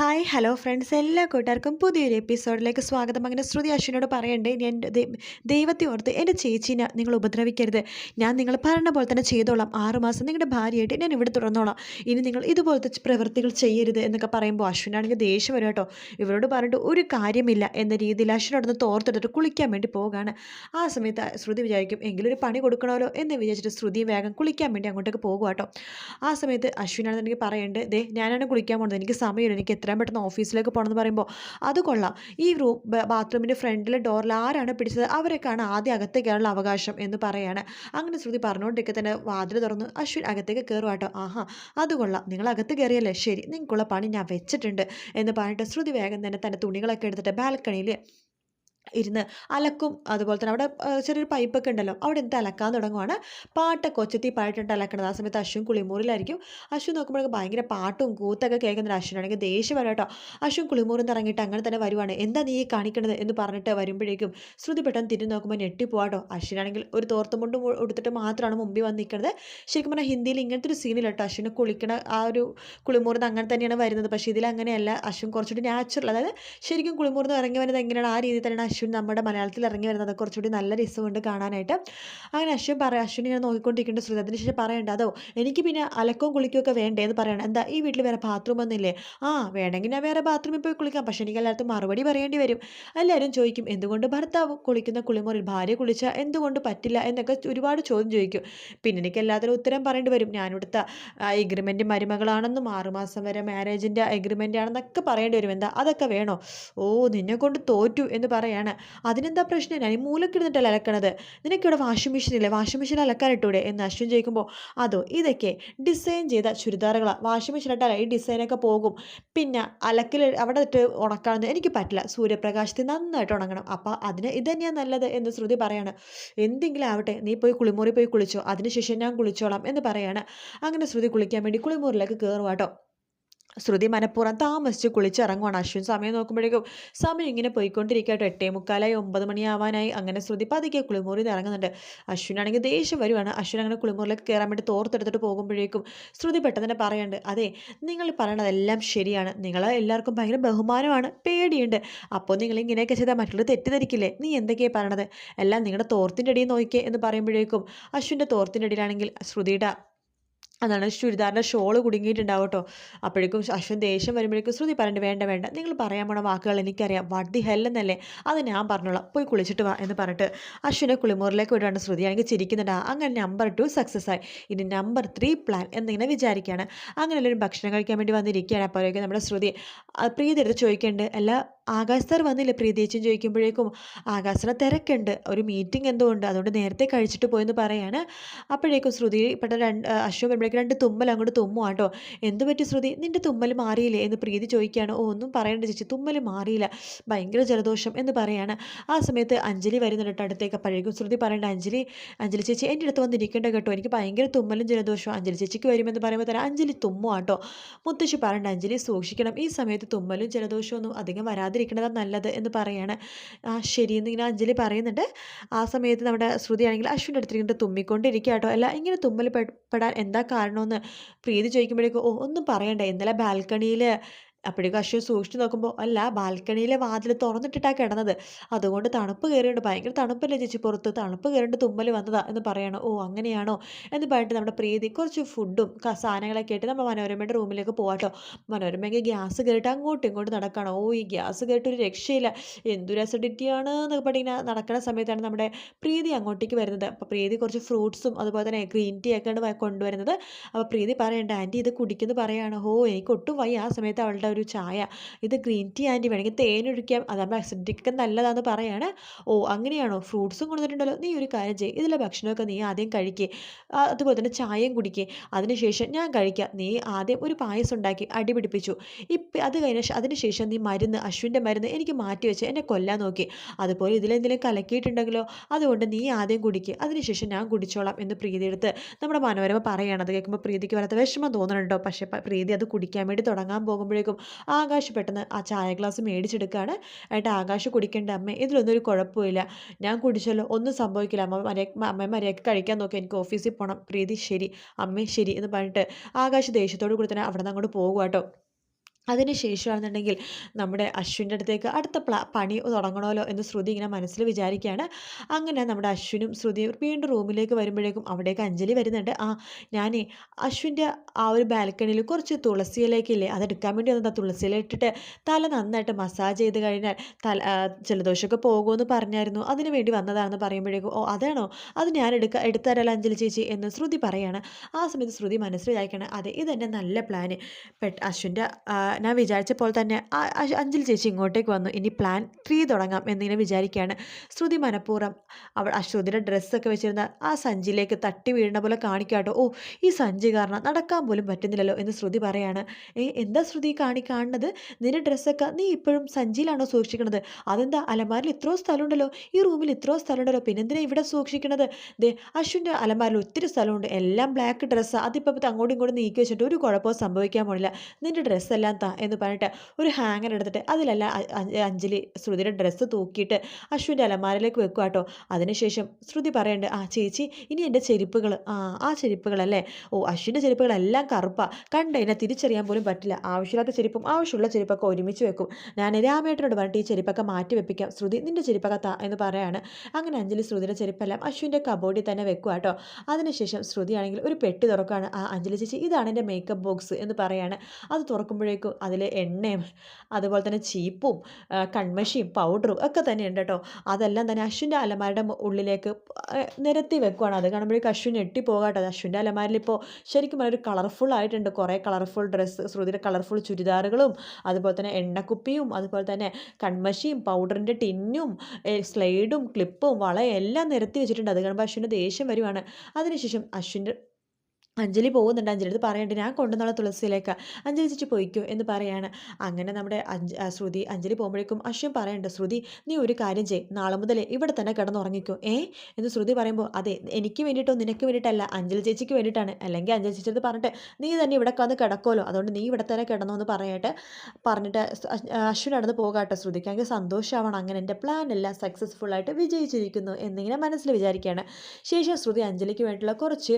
Hi hello friends. എല്ലാ കൂട്ടുകാർക്കും പുതിയൊരു എപ്പിസോഡിലേക്ക് സ്വാഗതം. അങ്ങനെ ശ്രുതി അശ്വിനോട് പറയണ്ടേ ഞാൻ ദൈവത്തെ ഓർത്ത് എന്റെ ചേച്ചീനെ നിങ്ങൾ ഉപദ്രവിക്കരുത്. ഞാൻ നിങ്ങൾ പറഞ്ഞ പോലെ തന്നെ ചെയ്തോളാം. ആറുമാസം നിങ്ങളുടെ ഭാര്യയായിട്ട് ഞാൻ ഇവിടെ തുറന്നോളാം ഇനി നിങ്ങൾ ഇതുപോലത്തെ പ്രവൃത്തികൾ ചെയ്യരുത് എന്നൊക്കെ പറയുമ്പോൾ അശ്വിനാണെങ്കിൽ ദേഷ്യം വരും കേട്ടോ. ഇവരോട് പറഞ്ഞിട്ട് ഒരു കാര്യമില്ല എന്ന രീതിയിൽ അശ്വിനോട് അശ്വിനോടൊന്ന് തോർത്തെടുത്തിട്ട് കുളിക്കാൻ വേണ്ടി പോവുകയാണ്. ആ സമയത്ത് ശ്രുതി വിചാരിക്കും എങ്കിലും ഒരു പണി കൊടുക്കണമല്ലോ എന്ന് വിചാരിച്ചിട്ട് ശ്രുതി വേഗം കുളിക്കാൻ വേണ്ടി അങ്ങോട്ടേക്ക് പോകുക കേട്ടോ. ആ സമയത്ത് അശ്വിനാണെന്നെനിക്ക് പറയേണ്ടത് ദേ ഞാനാണ് കുളിക്കാൻ പോകുന്നത് എനിക്ക് സമയമില്ല. എനിക്ക് എത്രയും പെട്ടെന്ന് ഓഫീസിലേക്ക് പോകണമെന്ന് പറയുമ്പോൾ അത് കൊള്ളാം. ഈ റൂം ബാത്റൂമിന്റെ ഫ്രണ്ടിലെ ഡോറിൽ ആരാണ് പിടിച്ചത്? അവരൊക്കെയാണ് ആദ്യം കയറാനുള്ള അവകാശം എന്ന് പറയാണ്. അങ്ങനെ ശ്രുതി പറഞ്ഞുകൊണ്ടിരിക്കെ തന്നെ വാതിൽ തുറന്ന്. അശ്വിൻ അകത്തേക്ക് കയറുവാട്ടോ ആഹാ അത് കൊള്ളാം. നിങ്ങൾ അകത്ത് കയറിയല്ലേ? ശരി നിങ്ങൾക്കുള്ള പണി ഞാൻ വെച്ചിട്ടുണ്ട് എന്ന് പറഞ്ഞിട്ട് ശ്രുതി വേഗം തന്നെ തന്റെ തുണികളൊക്കെ എടുത്തിട്ട് ബാൽക്കണിയിൽ ഇരുന്ന് അലക്കും. അതുപോലെ തന്നെ അവിടെ ചെറിയൊരു പൈപ്പൊക്കെ ഉണ്ടല്ലോ അവിടെ എന്നിട്ട് അലക്കാൻ തുടങ്ങുവാണ്. പാട്ടൊക്കെ ഒച്ചത്തി പാട്ടിട്ട് അലക്കണത്. ആ സമയത്ത് അശ്വൻ കുളിമൂറിലായിരിക്കും അശ്വൻ നോക്കുമ്പോഴൊക്കെ ഭയങ്കര പാട്ടും കൂത്തൊക്കെ കേൾക്കുന്ന അശ്വനാണെങ്കിൽ ദേഷ്യം വരാം കേട്ടോ. അശ്വൻ കുളിമൂറിൽ നിന്ന് ഇറങ്ങിയിട്ട് അങ്ങനെ തന്നെ വരുവാണ്. എന്താ നീ കാണിക്കണത് എന്ന് പറഞ്ഞിട്ട് വരുമ്പോഴേക്കും ശ്രുതി പെട്ടെന്ന് തിരിഞ്ഞ് നോക്കുമ്പോൾ ഞെട്ടിപ്പോവാട്ടോ അശ്വനാണെങ്കിൽ ഒരു തോർത്തുമുണ്ട് ഉടുത്തിട്ട് മാത്രമാണ് മുമ്പിൽ വന്ന് നിൽക്കുന്നത് ശരിക്കും പറഞ്ഞാൽ ഹിന്ദിയിൽ ഇങ്ങനത്തെ ഒരു സീനില്ല കേട്ടോ. അശ്വനെ കുളിക്കണ ആ ഒരു കുളിമുറിന്ന് അങ്ങനെ തന്നെയാണ് വരുന്നത്. പക്ഷേ ഇതിൽ അങ്ങനെയല്ല അശ്വൻ കുറച്ചുകൂടി നാച്ചുറൽ അതായത് ശരിക്കും കുളിമുറിന്ന് ഇറങ്ങി വരുന്നത് എങ്ങനെയാണ്? ആ രീതിയിൽ തന്നെയാണ് അശ്വിൻ നമ്മുടെ മലയാളത്തിൽ ഇറങ്ങി വരുന്നത്. കുറച്ചുകൂടി നല്ല രസമുണ്ട് കാണാനായിട്ട്. അങ്ങനെ അശ്വിൻ പറയാം അശ്വിൻ ഇങ്ങനെ നോക്കിക്കൊണ്ടിരിക്കേണ്ട ശ്രീ അതിന് ശേഷം പറയേണ്ട. അതോ എനിക്ക് പിന്നെ അലക്കവും കുളിക്കുകയും ഒക്കെ വേണ്ടേ? എന്ന് പറയണം. എന്താ ഈ വീട്ടിൽ വേറെ ബാത്റൂം ഒന്നുമില്ലേ ആ വേണമെങ്കിൽ ഞാൻ വേറെ ബാത്റൂമിൽ പോയി കുളിക്കാം. പക്ഷേ എനിക്ക് എല്ലായിടത്തും മറുപടി പറയേണ്ടി വരും. എല്ലാവരും ചോദിക്കും എന്തുകൊണ്ട് ഭർത്താവ് കുളിക്കുന്ന കുളിമുറിൽ ഭാര്യ കുളിച്ചാൽ എന്തുകൊണ്ട് പറ്റില്ല? എന്നൊക്കെ ഒരുപാട് ചോദ്യം ചോദിക്കും. പിന്നെ എനിക്ക് എല്ലാത്തിനും ഉത്തരം പറയേണ്ടി വരും. ഞാനിവിടുത്തെ എഗ്രിമെന്റ് മരുമകളാണെന്നും ആറുമാസം വരെ മാരേജിന്റെ എഗ്രിമെന്റ് ആണെന്നൊക്കെ പറയേണ്ടി വരും. എന്താ അതൊക്കെ വേണോ? ഓ നിന്നെ കൊണ്ട് തോറ്റു എന്ന് പറയാണ്. അതിനെന്താ പ്രശ്നം? ഞാൻ മൂലക്കിരുന്നിട്ടല്ല അലക്കണത്? നിനക്കിവിടെ വാഷിംഗ് മെഷീൻ ഇല്ലേ? വാഷിംഗ് മെഷീൻ അലക്കാനിട്ടൂടെ? എന്ന് അശ്വിൻ ചോദിക്കുമ്പോൾ അതോ ഇതൊക്കെ ഡിസൈൻ ചെയ്ത ചുരിദാറുകളാണ് വാഷിംഗ് മെഷീൻ ഇട്ടാൽ ഈ ഡിസൈനൊക്കെ പോകും. പിന്നെ അലക്കിൽ അവിടെ ഇട്ട് ഉണക്കാനൊന്നും എനിക്ക് പറ്റില്ല. സൂര്യപ്രകാശത്തിൽ നന്നായിട്ട് ഉണങ്ങണം. അപ്പോൾ അതിന് ഇത് തന്നെയാണ് നല്ലത് എന്ന് ശ്രുതി പറയാണ്. എന്തെങ്കിലും ആവട്ടെ നീ പോയി കുളിമുറി പോയി കുളിച്ചോ. അതിനുശേഷം ഞാൻ കുളിച്ചോളാം എന്ന് പറയാണ്. അങ്ങനെ ശ്രുതി കുളിക്കാൻ വേണ്ടി കുളിമുറിയിലേക്ക് കയറുവാട്ടോ ശ്രുതി മനഃപൂർവം താമസിച്ച് കുളിച്ചിറങ്ങുവാണ്. അശ്വിൻ സമയം നോക്കുമ്പോഴേക്കും സമയം ഇങ്ങനെ പോയിക്കൊണ്ടിരിക്കട്ടോ എട്ടേ മുക്കാലായി ഒമ്പത് മണിയാവാനായി. അങ്ങനെ ശ്രുതി പതുക്കെ കുളിമുറിയിൽ ഇറങ്ങുന്നുണ്ട്. അശ്വിനാണെങ്കിൽ ദേഷ്യം വരുവാണ്. അശ്വിൻ അങ്ങനെ കുളിമുറിയിലേക്ക് കയറാൻ വേണ്ടി തോർത്തെടുത്തിട്ട് പോകുമ്പോഴേക്കും ശ്രുതി പെട്ടെന്ന് തന്നെ പറയുന്നുണ്ട് അതെ നിങ്ങൾ പറയണതെല്ലാം ശരിയാണ്. നിങ്ങൾ എല്ലാവർക്കും ഭയങ്കര ബഹുമാനമാണ് പേടിയുണ്ട്. അപ്പോൾ നിങ്ങൾ ഇങ്ങനെയൊക്കെ ചെയ്താൽ മറ്റുള്ളവർ തെറ്റിദ്ധരിക്കില്ലേ? നീ എന്തൊക്കെയാണ് പറയണത്? എല്ലാം നിങ്ങളുടെ തോർത്തിന്റെ അടിയിൽ നോക്കിയേ എന്ന് പറയുമ്പോഴേക്കും അശ്വിന്റെ തോർത്തിന്റെ അടിയിലാണെങ്കിൽ ശ്രുതിയുടെ അതാണ് ചുരിദാറിന്റെ ഷോൾ കുടുങ്ങിയിട്ടുണ്ടാവും കേട്ടോ. അപ്പോഴേക്കും അശ്വൻ ദേഷ്യം വരുമ്പോഴേക്കും ശ്രുതി പറഞ്ഞിട്ട് വേണ്ട വേണ്ട. നിങ്ങൾ പറയാൻ പോണ വാക്കുകൾ എനിക്കറിയാം. വാട്ട് ദി ഹെല്ലെന്നല്ലേ അത് ഞാൻ പറഞ്ഞോളാം. പോയി കുളിച്ചിട്ട് വാ എന്ന് പറഞ്ഞിട്ട് അശ്വിനെ കുളിമുറിലേക്ക് വിടുകയാണ് ശ്രുതി. ആണെങ്കിൽ ചിരിക്കുന്നുണ്ട്. അങ്ങനെ നമ്പർ ടു സക്സസ് ആയി. ഇനി നമ്പർ ത്രീ പ്ലാൻ എന്നിങ്ങനെ വിചാരിക്കുകയാണ്. അങ്ങനെ എല്ലാവരും ഭക്ഷണം കഴിക്കാൻ വേണ്ടി വന്നിരിക്കുകയാണ്. അപ്പോഴേക്കും നമ്മുടെ ശ്രുതി പ്രീതി എടുത്ത് ചോദിക്കേണ്ടത് അല്ല ആകാശ് സാർ വന്നില്ലേ പ്രീതിയേച്ചും ചോദിക്കുമ്പോഴേക്കും ആകാശിനെ തിരക്കുണ്ട്. ഒരു മീറ്റിംഗ് എന്തോ ഉണ്ട്. അതുകൊണ്ട് നേരത്തെ കഴിച്ചിട്ട് പോയെന്ന് പറയാണ്. അപ്പോഴേക്കും ശ്രുതി പെട്ടെന്ന് രണ്ട് അശ്വ വരുമ്പോഴേക്കും രണ്ട് തുമ്മൽ അങ്ങോട്ട് തുമ്മുവാട്ടോ എന്ത് പറ്റി ശ്രുതി? നിന്റെ തുമ്മൽ മാറിയില്ലേ? എന്ന് പ്രീതി ചോദിക്കുകയാണ്. ഓ ഒന്നും പറയേണ്ട ചേച്ചി. തുമ്മൽ മാറിയില്ല. ഭയങ്കര ജലദോഷം എന്ന് പറയാണ്. ആ സമയത്ത് അഞ്ജലി വരുന്നുണ്ട് കേട്ടോ അടുത്തേക്ക്. അപ്പോഴേക്കും ശ്രുതി പറയേണ്ട അഞ്ജലി അഞ്ജലി ചേച്ചി എന്റെ അടുത്ത് വന്നിരിക്കേണ്ട കേട്ടോ. എനിക്ക് ഭയങ്കര തുമ്മലും ജലദോഷവും. അഞ്ജലി ചേച്ചിക്ക് വരുമെന്ന് പറയുമ്പോൾ തന്നെ അഞ്ജലി തുമ്മുവാട്ടോ മുത്തശ്ശി പറയേണ്ട അഞ്ജലി സൂക്ഷിക്കണം. ഈ സമയത്ത് തുമ്മലും ജലദോഷവും ഒന്നും അധികം വരാതിരിക്കണതാണ് നല്ലത് എന്ന് പറയാണ്. ആ ശരിയെന്ന് ഇങ്ങനെ അഞ്ജലി പറയുന്നുണ്ട്. ആ സമയത്ത് നമ്മുടെ ശ്രുതിയാണെങ്കിൽ അശ്വിന്റെ അടുത്തിരിക്കുന്നത് തുമ്മിക്കൊണ്ടിരിക്കുക കേട്ടോ അല്ല ഇങ്ങനെ തുമ്മൽ പെടാൻ എന്താ കാരണമെന്ന് പ്രീതി ചോദിക്കുമ്പോഴേക്കും ഓ ഒന്നും പറയണ്ട. ഇന്നലെ ബാൽക്കണിയിൽ അപ്പോഴേക്കും അശ്വ സൂക്ഷിച്ച് നോക്കുമ്പോൾ അല്ല ബാൽക്കണിയിലെ വാതിൽ തുറന്നിട്ടിട്ടാണ് കിടന്നത്. അതുകൊണ്ട് തണുപ്പ് കയറിയുണ്ട് ഭയങ്കര തണുപ്പല്ലേ ചേച്ചി പുറത്ത്? തണുപ്പ് കയറിയിട്ട് തുമ്മൽ വന്നതാ എന്ന് പറയണോ. ഓ അങ്ങനെയാണോ? എന്ന് പറഞ്ഞിട്ട് നമ്മുടെ പ്രീതി കുറച്ച് ഫുഡും സാധനങ്ങളൊക്കെ ആയിട്ട് നമ്മൾ മനോരമയുടെ റൂമിലേക്ക് പോവാട്ടോ മനോരമയ്ക്ക് ഗ്യാസ് കയറിയിട്ട് അങ്ങോട്ടും ഇങ്ങോട്ടും നടക്കണം. ഓ ഈ ഗ്യാസ് കയറിയിട്ട് ഒരു രക്ഷയില്ല. എന്തൊരു അസിഡിറ്റിയാണ് എന്നൊക്കെ പറഞ്ഞ് ഇങ്ങനെ നടക്കുന്ന സമയത്താണ് നമ്മുടെ പ്രീതി അങ്ങോട്ടേക്ക് വരുന്നത്. അപ്പോൾ പ്രീതി കുറച്ച് ഫ്രൂട്ട്സും അതുപോലെ തന്നെ ഗ്രീൻ ടീ ഒക്കെയാണ് കൊണ്ടുവരുന്നത്. അപ്പോൾ പ്രീതി പറയണ്ട ആന്റി ഇത് കുടിക്കുന്നു പറയുകയാണ് ഓ എനിക്ക് ഒട്ടും വയ്യ. ആ സമയത്ത് അവളുടെ ഒരു ചായ ഇത് ഗ്രീൻ ടീ ആന്റി വേണമെങ്കിൽ തേനൊഴിക്കാം അതാകുമ്പോൾ അസിഡിറ്റിക്ക് നല്ലതാണെന്ന് പറയാണ്. ഓ അങ്ങനെയാണോ? ഫ്രൂട്ട്സും കൊണ്ടുവന്നിട്ടുണ്ടല്ലോ. നീ ഒരു കാര്യം ചെയ്യും ഇതിലെ ഭക്ഷണമൊക്കെ നീ ആദ്യം കഴിക്കുക അതുപോലെ തന്നെ ചായയും കുടിക്കുക അതിനുശേഷം ഞാൻ കഴിക്കാം. നീ ആദ്യം ഒരു പായസം ഉണ്ടാക്കി അടിപിടിപ്പിച്ചു ഇപ്പം അത് കഴിഞ്ഞ അതിനുശേഷം നീ മരുന്ന് അശ്വിന്റെ മരുന്ന് എനിക്ക് മാറ്റി വെച്ച് എന്നെ കൊല്ലാൻ നോക്കി. അതുപോലെ ഇതിലെന്തെങ്കിലും കലക്കിയിട്ടുണ്ടെങ്കിലോ അതുകൊണ്ട് നീ ആദ്യം കുടിക്കുക അതിനുശേഷം ഞാൻ കുടിച്ചോളാം എന്ന് പ്രീതി എടുത്ത് നമ്മുടെ മനോരമ പറയുകയാണ് അത് കേൾക്കുമ്പോൾ പ്രീതിക്ക് വരാത്ത വിഷമം തോന്നുന്നുണ്ടോ പക്ഷേ പ്രീതി അത് കുടിക്കാൻ വേണ്ടി തുടങ്ങാൻ പോകുമ്പോഴേക്കും ആകാശ് പെട്ടെന്ന് ആ ചായ ഗ്ലാസ് മേടിച്ചെടുക്കുകയാണ് എന്നിട്ട് ആകാശ് കുടിക്കേണ്ട അമ്മ ഇതിലൊന്നും ഒരു കുഴപ്പമില്ല ഞാൻ കുടിച്ചല്ലോ ഒന്നും സംഭവിക്കില്ല. അമ്മ മര്യ അമ്മ മര്യാദയ്ക്ക് കഴിക്കാൻ നോക്കി എനിക്ക് ഓഫീസിൽ പോകണം പ്രീതി ശരി. അമ്മേ ശരി എന്ന് പറഞ്ഞിട്ട് ആകാശ് ദേഷ്യത്തോട് കൂടി തന്നെ അവിടെ നിന്ന് അങ്ങോട്ട് പോകുക കേട്ടോ അതിന് ശേഷമാണെന്നുണ്ടെങ്കിൽ നമ്മുടെ അശ്വിന്റെ അടുത്തേക്ക് അടുത്ത പണി തുടങ്ങണമല്ലോ എന്ന് ശ്രുതി ഇങ്ങനെ മനസ്സിൽ വിചാരിക്കുകയാണ്. അങ്ങനെ നമ്മുടെ അശ്വിനും ശ്രുതി വീണ്ടും റൂമിലേക്ക് വരുമ്പോഴേക്കും അവിടേക്ക് അഞ്ജലി വരുന്നുണ്ട്. ആ ഞാനേ അശ്വിന്റെ ആ ഒരു ബാൽക്കണിയിൽ കുറച്ച് തുളസിയിലേക്കില്ലേ അതെടുക്കാൻ വേണ്ടി വന്നത്. തുളസിയില ഇട്ടിട്ട് തല നന്നായിട്ട് മസാജ് ചെയ്ത് കഴിഞ്ഞാൽ തല ജലദോഷമൊക്കെ പോകുമെന്ന് പറഞ്ഞായിരുന്നു. അതിന് വേണ്ടി വന്നതാണെന്ന് പറയുമ്പോഴേക്കും ഓ അതാണോ? അത് ഞാൻ എടുക്ക എടുത്തരാലോ അഞ്ജലി ചേച്ചി എന്ന് ശ്രുതി പറയാണ്. ആ സമയത്ത് ശ്രുതി മനസ്സിൽ വിചാരിക്കണം അതെ ഇതെന്നെ നല്ല പ്ലാന് പെട്ട് അശ്വിന്റെ ഞാൻ വിചാരിച്ച പോലെ തന്നെ അഞ്ജലി ചേച്ചി ഇങ്ങോട്ടേക്ക് വന്നു. ഇനി പ്ലാൻ ത്രീ തുടങ്ങാം എന്നിങ്ങനെ വിചാരിക്കുകയാണ്. ശ്രുതി മനഃപൂർവം അവൾ അശ്രുതിയുടെ ഡ്രസ്സൊക്കെ വെച്ചിരുന്ന ആ സഞ്ചിയിലേക്ക് തട്ടി വീഴുന്ന പോലെ കാണിക്കാട്ടോ ഓ ഈ സഞ്ചി കാരണം നടക്കാൻ പോലും പറ്റുന്നില്ലല്ലോ എന്ന് ശ്രുതി പറയാണ്. ഏ എന്താ ശ്രുതി കാണി കാണുന്നത്? നിന്റെ ഡ്രസ്സൊക്കെ നീ ഇപ്പോഴും സഞ്ചിയിലാണോ സൂക്ഷിക്കുന്നത്? അതെന്താ? അലമാരിൽ ഇത്രയോ സ്ഥലമുണ്ടല്ലോ. ഈ റൂമിൽ ഇത്രയോ സ്ഥലമുണ്ടല്ലോ. പിന്നെന്തിനാ ഇവിടെ സൂക്ഷിക്കണത്? ദേ അശ്വിന്റെ അലമാരിൽ ഒത്തിരി സ്ഥലമുണ്ട്. എല്ലാം ബ്ലാക്ക് ഡ്രസ്സ് അതിപ്പോൾ അങ്ങോട്ടും ഇങ്ങോട്ടും നീക്കി വെച്ചിട്ട് ഒരു കുഴപ്പവും സംഭവിക്കാൻ പോണില്ല. നിന്റെ ഡ്രസ്സെല്ലാം താ എന്ന് പറഞ്ഞിട്ട് ഒരു ഹാങ്ങർ എടുത്തിട്ട് അതിലല്ല അഞ്ജലി ശ്രുതിയുടെ ഡ്രസ്സ് തൂക്കിയിട്ട് അശ്വിന്റെ അലമാരയിലേക്ക് വെക്കുക കേട്ടോ അതിനുശേഷം ശ്രുതി പറയുന്നുണ്ട് ആ ചേച്ചി ഇനി എന്റെ ചെരുപ്പുകൾ ആ ആ ചെരുപ്പുകളല്ലേ? ഓ അശ്വിന്റെ ചെരുപ്പുകളെല്ലാം കറുപ്പാണ് കണ്ടതിനെ തിരിച്ചറിയാൻ പോലും പറ്റില്ല. ആവശ്യമില്ലാത്ത ചെരുപ്പും ആവശ്യമുള്ള ചെരുപ്പൊക്കെ ഒരുമിച്ച് വെക്കും. ഞാൻ രാമേട്ടനോട് പറഞ്ഞിട്ട് ഈ ചെരുപ്പൊക്കെ മാറ്റി വെപ്പിക്കാം. ശ്രുതി നിന്റെ ചെരുപ്പൊക്കെ താ എന്ന് പറയാണ്. അങ്ങനെ അഞ്ജലി ശ്രുതിയുടെ ചെരുപ്പെല്ലാം അശ്വിന്റെ കബോർഡിൽ തന്നെ വെക്കുക കേട്ടോ അതിനുശേഷം ശ്രുതിയാണെങ്കിൽ ഒരു പെട്ടി തുറക്കുകയാണ് ആ അഞ്ജലി ചേച്ചി ഇതാണ് എന്റെ മേക്കപ്പ് ബോക്സ് എന്ന് പറയാണ്. അത് തുറക്കുമ്പോഴേക്കും അതിൽ എണ്ണയും അതുപോലെ തന്നെ ചീപ്പും കൺമഷിയും പൗഡറും ഒക്കെ തന്നെയുണ്ട് കേട്ടോ. അതെല്ലാം തന്നെ അശ്വിന്റെ അലമാരുടെ ഉള്ളിലേക്ക് നിരത്തി വെക്കുവാണ്. അത് കാണുമ്പോഴേക്കും അശ്വിൻ എട്ടി പോകാട്ടോ അശ്വിന്റെ അലമാരിൽ ഇപ്പോൾ ശരിക്കും ഒരു കളർഫുൾ ആയിട്ടുണ്ട്. കുറേ കളർഫുൾ ഡ്രസ്സ് ശ്രുതിയുടെ കളർഫുൾ ചുരിദാറുകളും അതുപോലെ തന്നെ എണ്ണക്കുപ്പിയും അതുപോലെ തന്നെ കൺമഷിയും പൗഡറിന്റെ ടിന്നും സ്ലൈഡും ക്ലിപ്പും വളയും എല്ലാം നിരത്തി വെച്ചിട്ടുണ്ട്. അത് കാണുമ്പോൾ അശ്വിന്റെ ദേഷ്യം വരുവാണ്. അതിനുശേഷം അശ്വിന്റെ അഞ്ജലി പോകുന്നുണ്ട്. അഞ്ജലി ഇത് പറയണ്ട ഞാൻ കൊണ്ടുവന്നുള്ള തുളസിയിലേക്ക്. അഞ്ജലി ചേച്ചി പോയിക്കോ എന്ന് പറയാണ്. അങ്ങനെ നമ്മുടെ അഞ്ച് ശ്രുതി അഞ്ജലി പോകുമ്പോഴേക്കും അശ്വം പറയണ്ട ശ്രുതി നീ ഒരു കാര്യം ചെയ് നാളെ മുതൽ ഇവിടെ തന്നെ കിടന്നുറങ്ങിക്കോ ഏ? എന്ന് ശ്രുതി പറയുമ്പോൾ അതെ എനിക്ക് വേണ്ടിയിട്ടോ നിനക്ക് വേണ്ടിയിട്ടല്ല അഞ്ജലി ചേച്ചിക്ക് വേണ്ടിയിട്ടാണ്. അല്ലെങ്കിൽ അഞ്ജലി ചേച്ചി അത് പറഞ്ഞിട്ട് നീ തന്നെ ഇവിടെ വന്ന് കിടക്കുമല്ലോ അതുകൊണ്ട് നീ ഇവിടെ തന്നെ കിടന്നു എന്ന് പറയട്ടെ പറഞ്ഞിട്ട് അശ്വിൻ നടന്ന് പോകാട്ടെ. ശ്രുതിക്ക് അങ്ങനെ സന്തോഷമാവണം അങ്ങനെ എന്റെ പ്ലാൻ എല്ലാം സക്സസ്ഫുൾ ആയിട്ട് വിജയിച്ചിരിക്കുന്നു എന്നിങ്ങനെ മനസ്സിൽ വിചാരിക്കുകയാണ് ശേഷം ശ്രുതി അഞ്ജലിക്ക് വേണ്ടിയിട്ടുള്ള കുറച്ച്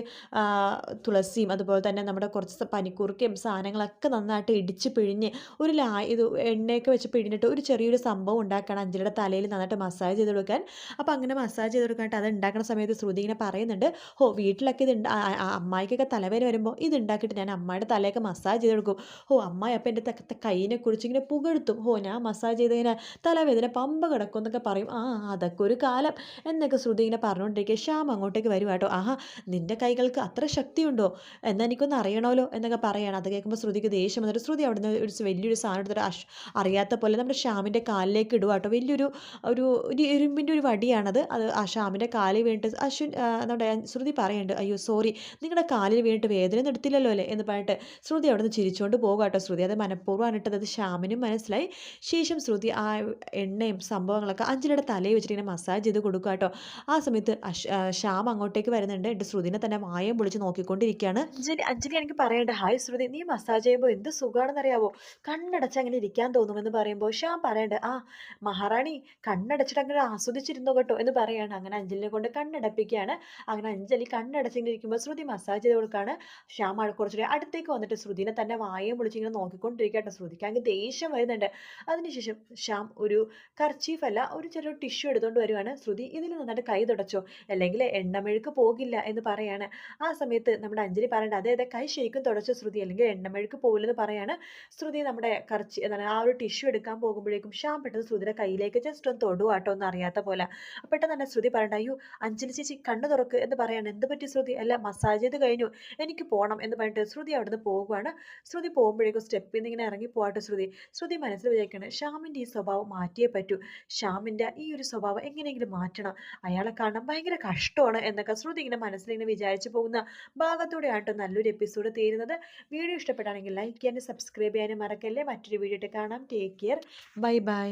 തുളസിയും അതുപോലെ തന്നെ നമ്മുടെ കുറച്ച് പനിക്കൂർക്കയും സാധനങ്ങളൊക്കെ നന്നായിട്ട് ഇടിച്ച് പിഴിഞ്ഞ് ഒരു ലാ ഇത് എണ്ണയൊക്കെ വെച്ച് പിഴിഞ്ഞിട്ട് ഒരു ചെറിയൊരു സംഭവം ഉണ്ടാക്കണം. അഞ്ജലിയുടെ തലയിൽ നന്നായിട്ട് മസാജ് ചെയ്ത് കൊടുക്കാൻ. അപ്പോൾ അങ്ങനെ മസാജ് ചെയ്ത് കൊടുക്കാനായിട്ട് അത് ഉണ്ടാക്കുന്ന സമയത്ത് ശ്രുതി ഇങ്ങനെ പറയുന്നുണ്ട് ഹോ വീട്ടിലൊക്കെ ഇത് അമ്മായിക്കൊക്കെ തലവേദന വരുമ്പോൾ ഇത് ഉണ്ടാക്കിയിട്ട് ഞാൻ അമ്മയുടെ തലയൊക്കെ മസാജ് ചെയ്ത് കൊടുക്കും. ഹോ അമ്മായി അപ്പം എന്റെ കൈയിനെ കുറിച്ച് ഇങ്ങനെ പുകഴ്ത്തും. ഹോ ഞാൻ മസാജ് ചെയ്ത് കഴിഞ്ഞാൽ തലവേദന പമ്പ കിടക്കും എന്നൊക്കെ പറയും. ആ അതൊക്കെ ഒരു കാലം. എന്നൊക്കെ ശ്രുതി ഇങ്ങനെ പറഞ്ഞുകൊണ്ടിരിക്കുക ശ്യാം അങ്ങോട്ടേക്ക് വരുവാട്ടോ ആഹാ നിന്റെ കൈകൾക്ക് അത്ര ശക്തിയുണ്ടോ. എന്നാൽ എനിക്കൊന്ന് അറിയണമല്ലോ എന്നൊക്കെ പറയുകയാണ് അത് കേൾക്കുമ്പോൾ ശ്രുതിക്ക് ദേഷ്യം വന്നിട്ട് ശ്രുതി അവിടുന്ന് ഒരു വലിയൊരു സാധനം എടുത്തിട്ട് അഷ് അറിയാത്ത പോലെ നമ്മുടെ ഷ്യാമിന്റെ കാലിലേക്ക് ഇടുക കേട്ടോ. വലിയൊരു ഒരു ഒരു ഇരുമ്പിന്റെ ഒരു വടിയാണത്. അത് ആ ഷ്യാമിന്റെ കാലിൽ വീണിട്ട് അശ്വിൻ നമ്മുടെ ശ്രുതി പറയുന്നുണ്ട് അയ്യോ സോറി നിങ്ങളുടെ കാലിൽ വീണിട്ട് വേദന എടുത്തില്ലല്ലോ അല്ലേ? എന്ന് പറഞ്ഞിട്ട് ശ്രുതി അവിടുന്ന് ചിരിച്ചുകൊണ്ട് പോകുക കേട്ടോ. ശ്രുതി അത് മനഃപൂർവമാണ് ഇട്ടത്. അത് ശ്യാമിനും മനസ്സിലായി. ശേഷം ശ്രുതി ആ എണ്ണയും സംഭവങ്ങളൊക്കെ അഞ്ചിലയുടെ തലയിൽ വെച്ചിട്ട് ഇങ്ങനെ മസാജ് ചെയ്ത് കൊടുക്കുക കേട്ടോ. ആ സമയത്ത് ശ്യാം അങ്ങോട്ടേക്ക് വരുന്നുണ്ട്. എന്റെ ശ്രുതിനെ തന്നെ മായം പൊളിച്ച് നോക്കിക്കൊണ്ടിരിക്കുകയാണ് അഞ്ജലി അഞ്ജലി എനിക്ക് പറയേണ്ട. ഹായ് ശ്രുതി നീ മസാജ് ചെയ്യുമ്പോൾ എന്ത് സുഖമാണെന്ന് അറിയാവോ കണ്ണടച്ച് അങ്ങനെ ഇരിക്കാൻ തോന്നുമെന്ന് പറയുമ്പോൾ ഷാം പറയണ്ട ആ മഹാറാണി കണ്ണടച്ചിട്ട് അങ്ങനെ ആസ്വദിച്ചിരുന്നു കേട്ടോ? എന്ന് പറയാണ്. അങ്ങനെ അഞ്ജലിനെ കൊണ്ട് കണ്ണടപ്പിക്കുകയാണ്. അങ്ങനെ അഞ്ജലി കണ്ണടച്ചിങ്ങനെ ഇരിക്കുമ്പോൾ ശ്രുതി മസാജ് ചെയ്ത് കൊടുക്കുകയാണ് ശ്യാം കുറച്ചുകൂടി അടുത്തേക്ക് വന്നിട്ട് ശ്രുതിനെ തന്നെ വായം ഇങ്ങനെ നോക്കിക്കൊണ്ടിരിക്കട്ടെ ശ്രുതിക്ക് അങ്ങ് ദേഷ്യം വരുന്നുണ്ട്. അതിനുശേഷം ശ്യാം ഒരു കർച്ചീഫ് അല്ല ഒരു ചെറിയ ടിഷ്യൂ എടുത്തുകൊണ്ട് വരുവാണ്. ശ്രുതി ഇതിൽ നന്നായിട്ട് കൈ തുടച്ചോ. അല്ലെങ്കിൽ എണ്ണമെഴുക്ക് പോകില്ല എന്ന് പറയാണ്. ആ സമയത്ത് നമ്മുടെ അഞ്ജലി പറയേണ്ട അതായത് അതെ കൈ ശരിക്കും തുടച്ച ശ്രുതി അല്ലെങ്കിൽ എണ്ണമെഴുക്ക് പോകില്ലെന്ന് പറയാണ്. ശ്രുതി നമ്മുടെ കറച്ചി എന്താണ് ആ ഒരു ടിഷ്യൂ എടുക്കാൻ പോകുമ്പോഴേക്കും ഷാം പെട്ടെന്ന് ശ്രുതിയുടെ കയ്യിലേക്ക് ജസ്റ്റ് ഒന്ന് തൊടുവാട്ടോ ഒന്നും അറിയാത്ത പോലെ. പെട്ടെന്ന് തന്നെ ശ്രുതി പറയണ്ട അയ്യോ അഞ്ജലി ചേച്ചി കണ്ണു തുറക്ക് എന്ന് പറയാണ്. എന്ത് പറ്റി ശ്രുതി? അല്ല മസാജ് ചെയ്ത് കഴിഞ്ഞു. എനിക്ക് പോകണം എന്ന് പറഞ്ഞിട്ട് ശ്രുതി അവിടുന്ന് പോകുവാണ്. ശ്രുതി പോകുമ്പോഴേക്കും സ്റ്റെപ്പിൽ നിന്ന് ഇങ്ങനെ ഇറങ്ങി പോകട്ടെ ശ്രുതി. ശ്രുതി മനസ്സിൽ വിചാരിക്കണം ഷ്യാമിന്റെ ഈ സ്വഭാവം മാറ്റിയേ പറ്റൂ. ഷ്യാമിന്റെ ഈ ഒരു സ്വഭാവം എങ്ങനെയെങ്കിലും മാറ്റണം. അയാളെ കാണാൻ ഭയങ്കര കഷ്ടമാണ് എന്നൊക്കെ ശ്രുതി ഇങ്ങനെ മനസ്സിലിങ്ങനെ വിചാരിച്ചു പോകുന്ന ഭാഗത്തൂടെയാണ് നല്ലൊരു എപ്പിസോഡ് തീരുന്നത്. വീഡിയോ ഇഷ്ടപ്പെട്ടാണെങ്കിൽ ലൈക്ക് ചെയ്യാനും സബ്സ്ക്രൈബ് ചെയ്യാനും മറക്കല്ലേ. മറ്റൊരു വീഡിയോ കാണാം. Take care bye bye